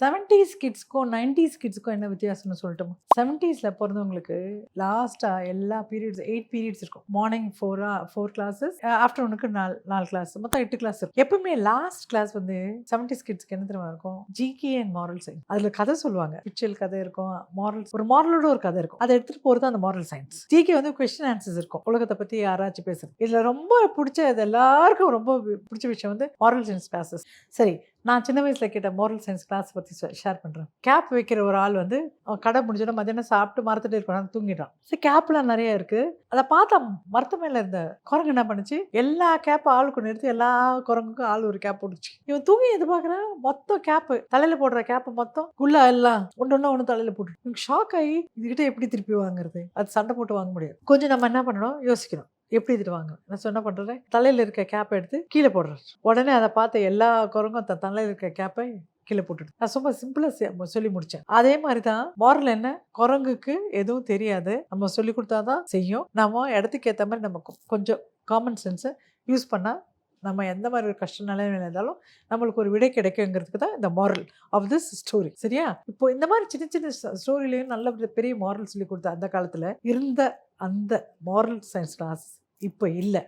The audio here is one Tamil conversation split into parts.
செவன்டீஸ் கிட்ஸ்க்கும் நைன்டிஸ் கிட்ஸ்க்கும் என்ன வித்தியாசம்னு சொல்லட்டுமா? செவன்டீஸில் பிறந்தவங்களுக்கு லாஸ்ட்டாக எல்லா பீரியட்ஸ் எயிட் பீரியட்ஸ் இருக்கும். மார்னிங் ஃபோரா ஃபோர் கிளாஸஸ் ஆஃப்டர்நூனுக்கு நாலு நாலு கிளாஸ் மொத்தம் எட்டு கிளாஸ் இருக்கும். எப்பவுமே லாஸ்ட் கிளாஸ் வந்து செவன்டிஸ் கிட்ஸ்க்கு என்ன தெரியுமா இருக்கும்? ஜிகே அண்ட் மாரல் சயின்ஸ் அதில் கதை சொல்லுவாங்க. பிக்சல் கதை இருக்கும் மாரல்ஸ் ஒரு மாரலோட ஒரு கதை இருக்கும். அதை எடுத்துகிட்டு போகிறது அந்த மாரல் சயின்ஸ் ஜிகே வந்து கொஸ்டின் ஆன்சர்ஸ் இருக்கும். உலகத்தை பற்றி யாராச்சும் பேசுறது. இதில் ரொம்ப பிடிச்ச இது எல்லாருக்கும் ரொம்ப பிடிச்ச விஷயம் வந்து மாரல் சயின்ஸ் கிளாஸஸ் சரி நான் சின்ன வயசில் கேட்ட மோரல் சயின்ஸ் கிளாஸ் பற்றி ஷேர் பண்ணுறேன் கேப் வைக்கிற ஒரு ஆள் வந்து அவன் கடை முடிஞ்சோட மதியானம் சாப்பிட்டு மரத்துட்டு இருப்பான் தூங்கிட்டான் சரி கேப்லாம் நிறைய இருக்குது அதை பார்த்தா மருத்துவமனையில் இருந்த குரங்கு என்ன பண்ணுச்சு? எல்லா கேப் ஆளுக்கு நிறுத்தி எல்லா குரங்குக்கும் ஆள் ஒரு கேப் போட்டுச்சு இவன் தூங்கி எது பார்க்குறேன் மொத்தம் கேப்பு தலையில் போடுற கேப்பை மொத்தம் உள்ள எல்லாம் ஒன்று ஒன்று ஒன்று தலையில் போட்டு ஷாக் ஆகி இதுகிட்ட எப்படி திருப்பி வாங்குறது? அது சண்டை போட்டு வாங்க முடியாது. கொஞ்சம் நம்ம என்ன பண்ணணும்? யோசிக்கணும். எப்படி திடுவாங்க நான் சொன்ன பண்ணுறேன் தலையில் இருக்க கேப்பை எடுத்து கீழே போடுறாரு உடனே அதை பார்த்த எல்லா குரங்கும் தன் தலையில் இருக்க கேப்பை கீழே போட்டுட்டு நான் சும்மா சிம்பிளாக சொல்லி முடித்தேன் அதே மாதிரி தான் மாரல் என்ன? குரங்குக்கு எதுவும் தெரியாது. நம்ம சொல்லி கொடுத்தா தான் செய்யும். நம்ம இடத்துக்கு ஏற்ற மாதிரி நம்ம கொ- கொஞ்சம் காமன் சென்ஸை யூஸ் பண்ணால் நம்ம எந்த மாதிரி ஒரு கஷ்ட நிலைமையில் இருந்தாலும் நம்மளுக்கு ஒரு விடை கிடைக்குங்கிறதுக்கு தான் இந்த மாரல் ஆஃப் திஸ் ஸ்டோரி சரியா? இப்போ இந்த மாதிரி சின்ன சின்ன ஸ்டோரிலையும் நல்ல பெரிய மாரல் சொல்லி கொடுத்த அந்த காலத்தில் இருந்த அந்த மாரல் சயின்ஸ் கிளாஸ் இப்போ இல்லை.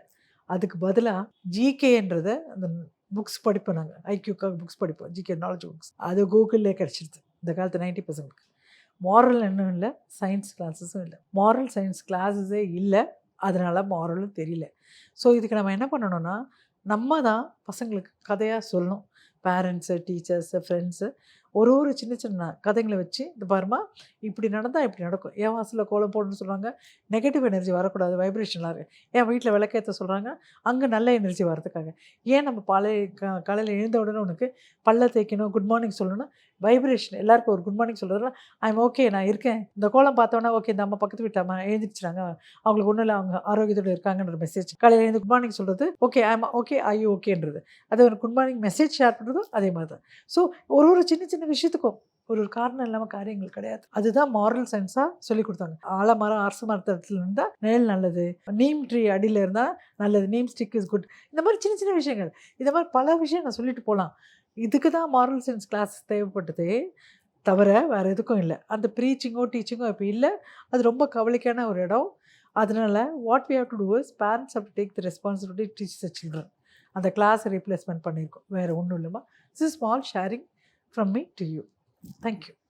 அதுக்கு பதிலாக ஜிகேன்றதை அந்த புக்ஸ் படிப்போம் நாங்கள் ஐக்யூக்காக புக்ஸ் படிப்போம். ஜிகே நாலேஜ் புக்ஸ் அது கூகுளில் கிடச்சிருது. இந்த காலத்து நைன்டி பர்சன்ட்க்கு மாரல் இன்னும் இல்லை சயின்ஸ் கிளாஸஸும் இல்லை. மாரல் சயின்ஸ் கிளாஸஸே இல்லை. அதனால் மாரலும் தெரியல. ஸோ இதுக்கு நம்ம என்ன பண்ணணும்னா நம்ம தான் பசங்களுக்கு கதையாக சொல்லணும். பேரண்ட்ஸு டீச்சர்ஸு ஃப்ரெண்ட்ஸு ஒரு ஒரு சின்ன சின்ன கதைங்களை வச்சு இந்த பாருமா இப்படி நடந்தால் இப்படி நடக்கும். என் வாசலில் கோலம் போடணும்னு சொல்கிறாங்க நெகட்டிவ் எனர்ஜி வரக்கூடாது வைப்ரேஷனாக இருக்குது என் வீட்டில் விளக்கேற்ற சொல்கிறாங்க அங்கே நல்ல எனர்ஜி வரதுக்காக ஏன் நம்ம பழைய க காலையில் எழுந்த உடனே உனக்கு பல்ல தேய்க்கணும் குட் மார்னிங் சொல்லணும்னா வைப்ரேஷன் எல்லாருக்கும் ஒரு குட் மார்னிங் சொல்கிறதுல ஐம் ஓகே நான் இருக்கேன். இந்த கோலம் பார்த்தோன்னா ஓகே இந்த அம்மா பக்கத்து வீட்டு அம்மா எழுந்திரிச்சிட்டாங்க. அவங்களுக்கு ஒன்றும் இல்லை அவங்க ஆரோக்கியத்தோடு இருக்காங்கன்ற மெசேஜ் காலையில் எழுந்து குட் மார்னிங் சொல்கிறது ஓகே ஐம் ஓகே ஐ ஓகேன்றது அது ஒரு குட் மார்னிங் மெசேஜ் ஷேர் பண்ணுறதும் அதே மாதிரி தான் ஸோ ஒரு ஒரு சின்ன சின்ன விஷயத்துக்கும் ஒரு ஒரு காரணம் இல்லாமல் காரியங்கள் கிடையாது. அதுதான் மாரல் சயின்ஸாக சொல்லி கொடுத்தாங்க. ஆலமரம் அரசு மரத்தில் இருந்தால் நிழல் நல்லது நீம் ட்ரீ அடியில் இருந்தால் நல்லது நீம் ஸ்டிக் இஸ் குட் இந்த மாதிரி சின்ன சின்ன விஷயங்கள். இந்த மாதிரி பல விஷயம் நான் சொல்லிட்டு போகலாம் இதுக்கு தான் மாரல் சயின்ஸ் கிளாஸ் தேவைப்பட்டது தவிர வேறு எதுக்கும் இல்லை. அந்த ப்ரீச்சிங்கோ டீச்சிங்கோ இப்போ இல்லை. அது ரொம்ப கவலைக்கான ஒரு இடம். அதனால் what we have to do is parents have to take the responsibility teach the children அந்த கிளாஸை ரீப்ளேஸ்மெண்ட் பண்ணியிருக்கோம் வேறு ஒன்றும் இல்லைம்மா. This is small sharing from me to you thank you